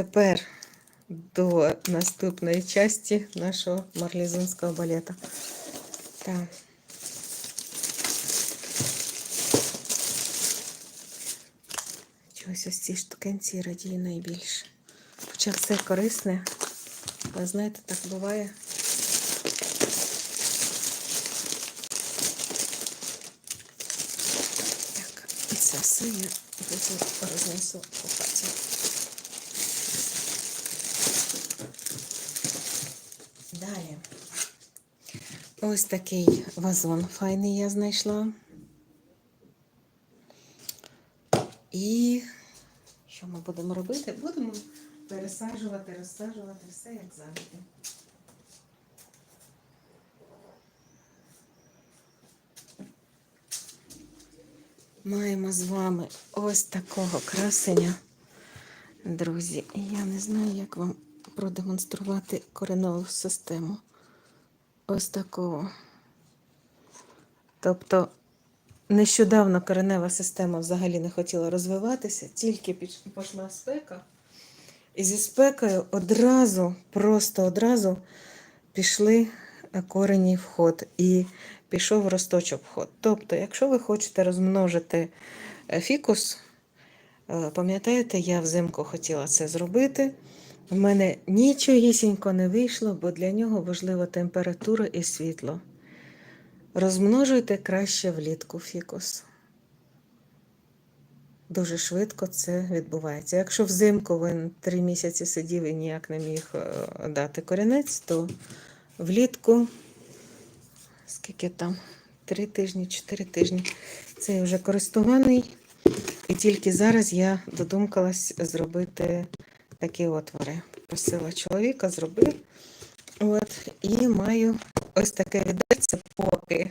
Тепер до наступної часті нашого марлізонського балета. Так. Чогось ось ці штукенці радію найбільше. Хоча все корисне, але знаєте, так буває. Так, і це все я потім рознесу Ось такий вазон файний я знайшла. І що ми будемо робити? Будемо пересаджувати, розсаджувати все як завжди. Маємо з вами ось такого красення, друзі. Я не знаю, як вам продемонструвати коренову систему. Ось такого. Тобто нещодавно коренева система взагалі не хотіла розвиватися, тільки пішла спека. І зі спекою одразу, просто одразу пішли е, корені в ход і пішов росточок в ход. Тобто, якщо ви хочете розмножити е, фікус, е, пам'ятаєте, я взимку хотіла це зробити. У мене нічогісінько не вийшло, бо для нього важлива температура і світло. Розмножуйте краще влітку фікус. Дуже швидко це відбувається. Якщо взимку він три місяці сидів і ніяк не міг е, дати корінець, то влітку, скільки там, три тижні, чотири тижні, це вже користуваний. І тільки зараз я додумкалась зробити такі отвори. Просила чоловіка, зробив. От, і маю ось таке відеться поки.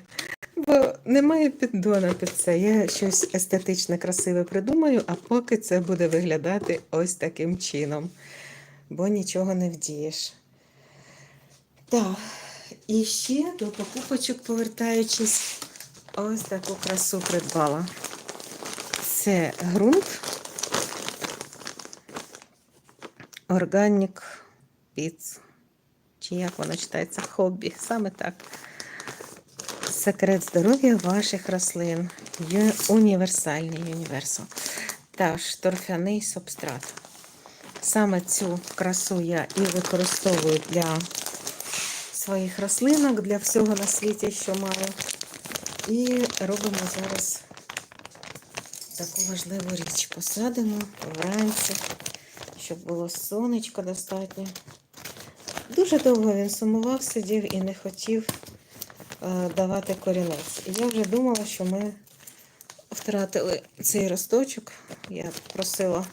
Бо немає піддона під це. Я щось естетичне, красиве придумаю, а поки це буде виглядати ось таким чином. Бо нічого не вдієш. Так, і ще до покупочок, повертаючись, ось таку красу придбала. Це ґрунт. Органік Піц. Чи як воно читається? Хобі. Саме так. Секрет здоров'я ваших рослин. Універсальний універсал. Та торфяний субстрат. Саме цю красу я і використовую для своїх рослинок, для всього на світі, що маю. І робимо зараз таку важливу річ. Посадимо вранці, щоб було сонечко достатньо. Дуже довго він сумував, сидів і не хотів е, давати корінець. І я вже думала, що ми втратили цей росточок. Я просила,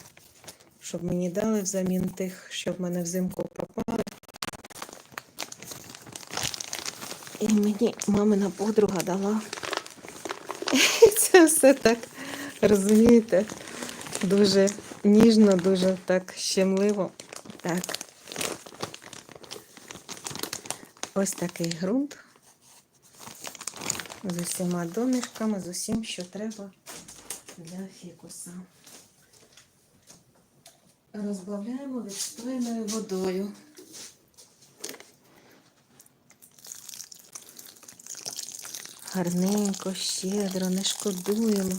щоб мені дали взамін тих, що в мене взимку пропали. І мені мамина подруга дала. І це все так, розумієте, дуже ніжно, дуже так щемливо. Так. Ось такий ґрунт з усіма домішками, з усім, що треба для фікуса. Розбавляємо відстояною водою. Гарненько, щедро, не шкодуємо.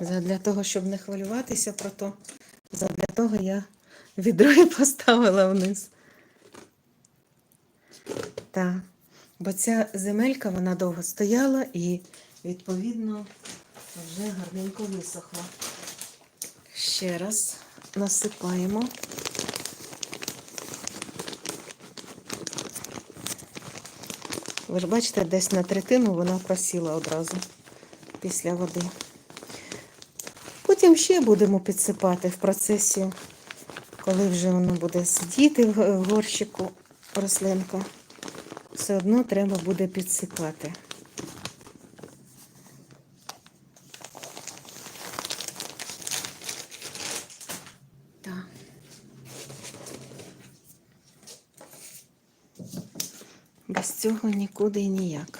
Задля того, щоб не хвилюватися про то, задля того я відро і поставила вниз. Так. Бо ця земелька вона довго стояла і, відповідно, вже гарненько висохла. Ще раз насипаємо. Ви ж бачите, десь на третину вона просіла одразу після води. Потім ще будемо підсипати в процесі, коли вже воно буде сидіти в горщику рослинка. Все одно треба буде підсипати. Без цього нікуди і ніяк.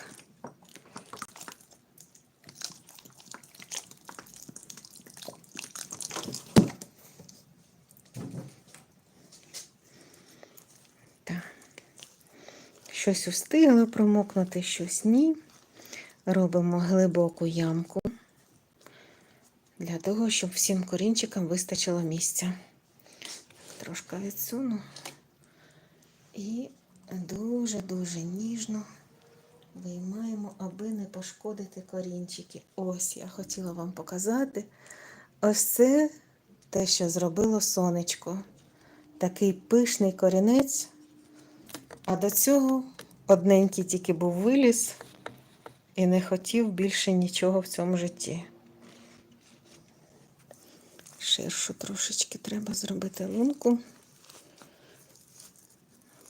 Щось устигло промокнути, щось ні. Робимо глибоку ямку для того, щоб всім корінчикам вистачило місця. Трошки відсуну і дуже-дуже ніжно виймаємо, аби не пошкодити корінчики. Ось я хотіла вам показати. Ось це те, що зробило сонечко. Такий пишний корінець. А до цього одненький тільки був виліз і не хотів більше нічого в цьому житті. Ширшу трошечки треба зробити лунку.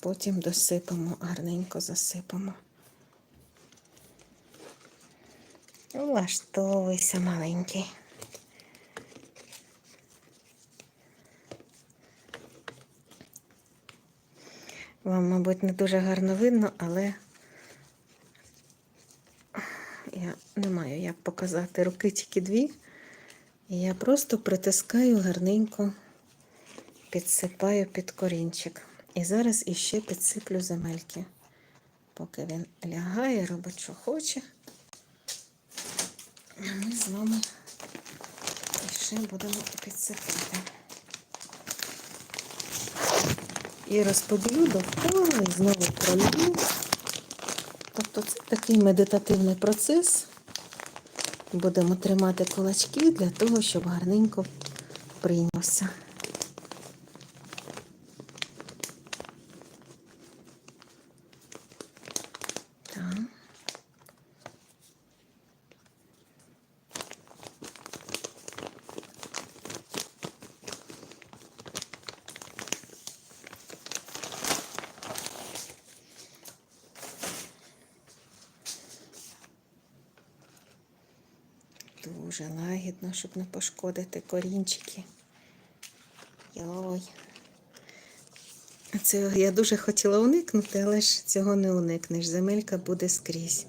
Потім досипемо, гарненько засипемо. Влаштовуйся маленький. Вам, мабуть, не дуже гарно видно, але я не маю як показати руки тільки дві. І я просто притискаю гарненько, підсипаю під корінчик. І зараз іще підсиплю земельки. Поки він лягає, робить, що хоче. А ми з вами ще будемо підсипати. І розподілю довкола і знову пролью. Тобто це такий медитативний процес. Будемо тримати кулачки для того, щоб гарненько прийнявся. Так. Дуже лагідно, щоб не пошкодити корінчики. Йой. Це я дуже хотіла уникнути, але ж цього не уникнеш. Земелька буде скрізь.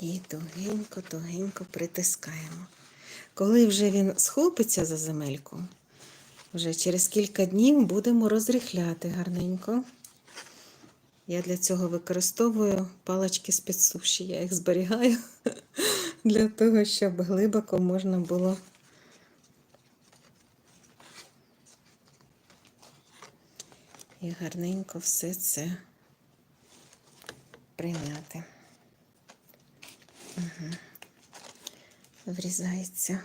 І тугенько, тугенько притискаємо. Коли вже він схопиться за земельку, вже через кілька днів будемо розрихляти гарненько. Я для цього використовую палички з-під суші. Я їх зберігаю для того, щоб глибоко можна було і гарненько все це прийняти. Угу. Врізається.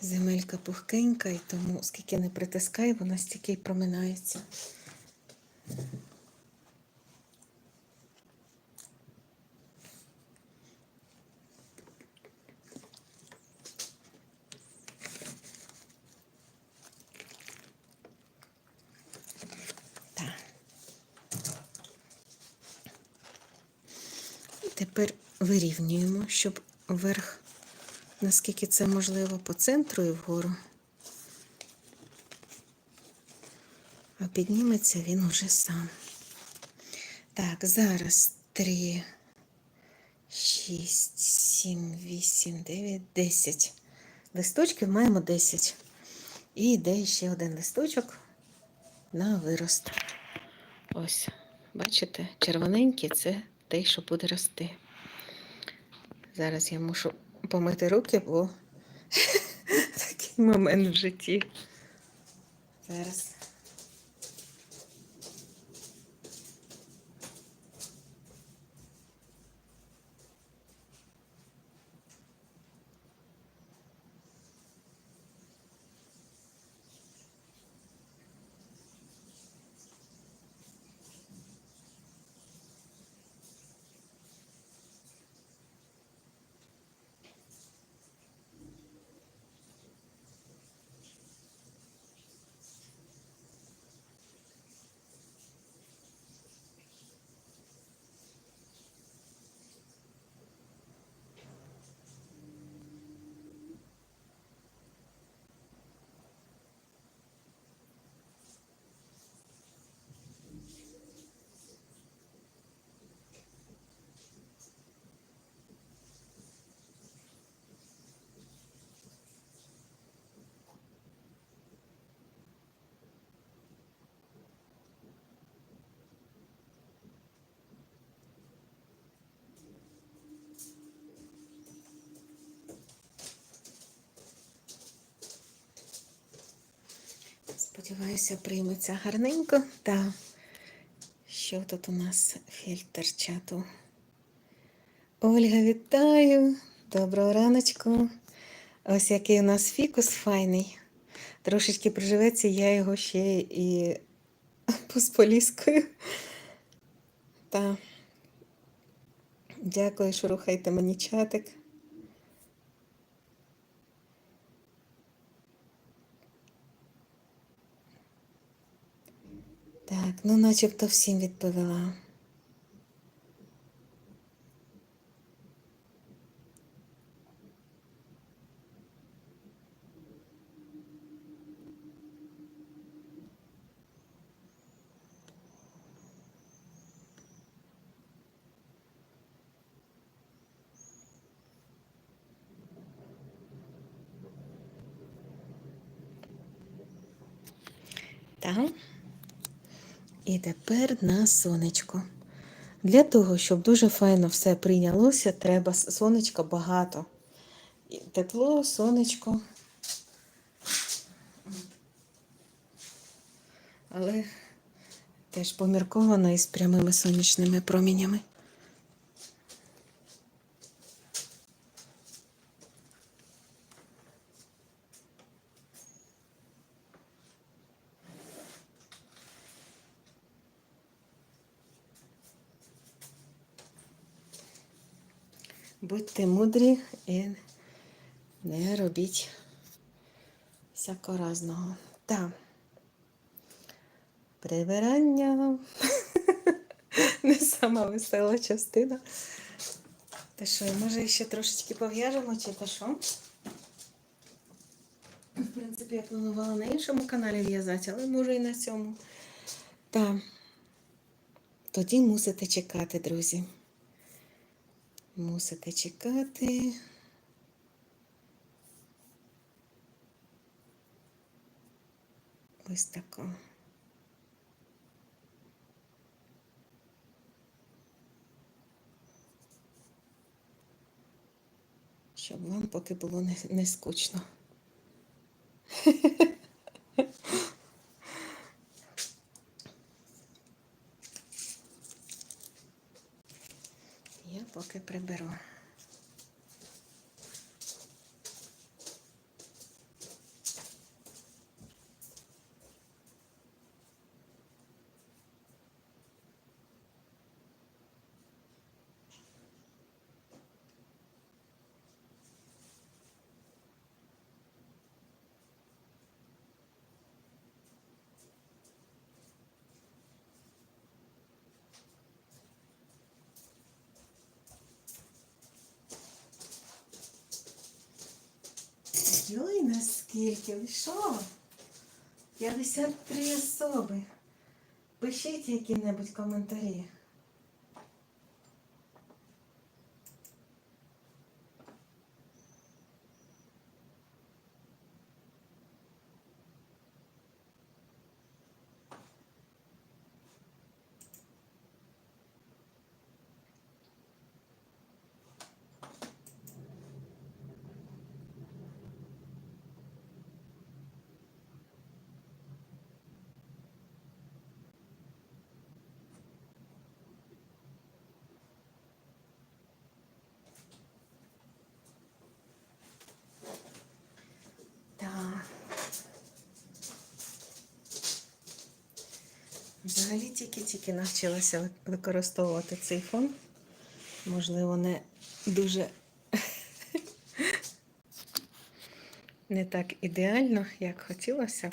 Земелька пухкенька, і тому, скільки не притискає, вона стільки й проминається. Тепер вирівнюємо, щоб верх наскільки це можливо, по центру і вгору. А підніметься він уже сам. Так, зараз 3, 6, 7, 8, 9, 10. Листочків маємо 10. І йде ще один листочок на вирост. Ось, бачите, червоненький це той, що буде рости. Зараз я мушу помити руки, бо такий момент в житті. Зараз. Сподіваюся, прийметься гарненько. Та що тут у нас фільтр чату? Ольга, вітаю! Доброго раночку. Ось який у нас фікус файний. Трошечки приживеться, я його ще і посполіскою. Та. Дякую, що рухаєте мені чатик. Так, ну начебто всім відповіла. Так. І тепер на сонечко. Для того, щоб дуже файно все прийнялося, треба сонечка багато. Тепло, сонечко. Але теж помірковано із прямими сонячними промінями. Будьте мудрі і не робіть всякого разного. Так. Прибирання. Не сама весела частина. Та що, може ще трошечки пов'яжемо, чи та що? В принципі, я планувала на іншому каналі в'язати, але може і на цьому. Так. Тоді мусите чекати, друзі. Мусите чекати. Ось тако. Щоб вам поки було не, не скучно. Я поки приберу. Йой, наскільки? Що? 53 особи. Пишіть які-небудь коментарі. Так. Взагалі тільки-тільки навчилася використовувати цей фон. Можливо, не дуже не так ідеально, як хотілося б.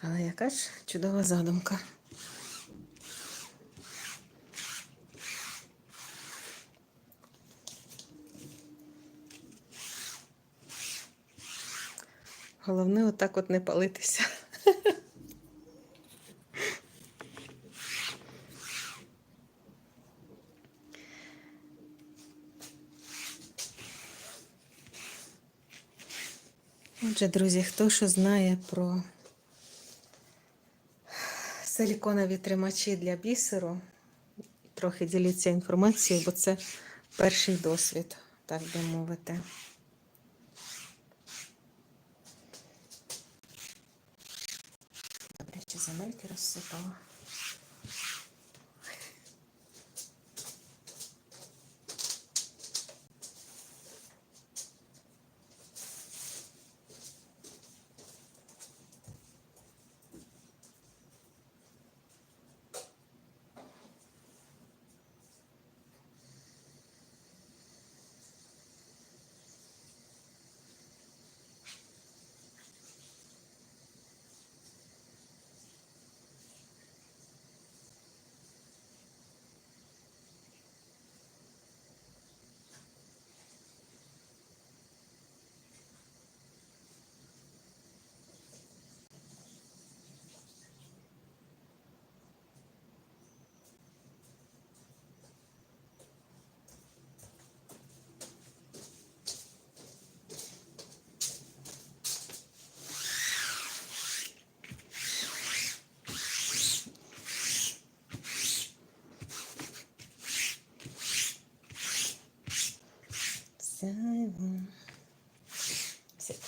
Але яка ж чудова задумка. Головне отак от не палитися. Отже, друзі, хто що знає про силіконові тримачі для бісеру, трохи діліться інформацією, бо це перший досвід, так би мовити. Добре, чи земельки розсипала?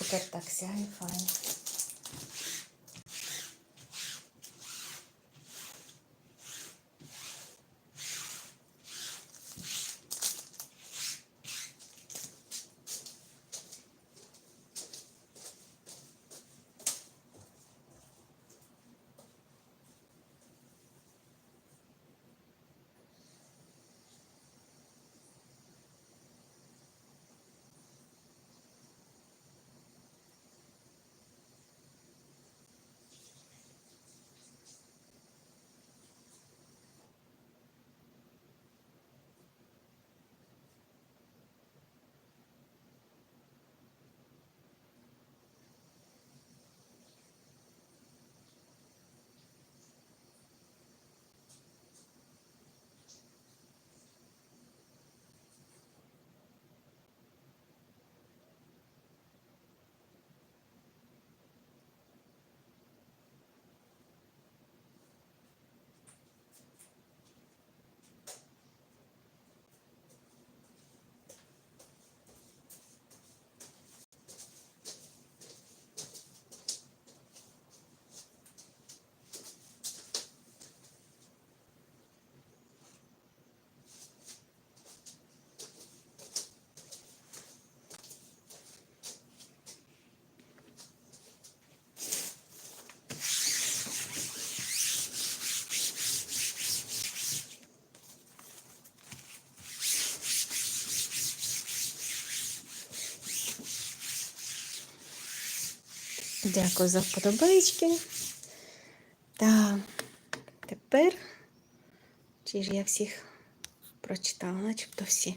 Тепер так сяє файно. Дякую за вподобайки. Та тепер, чи ж я всіх прочитала, начебто всі.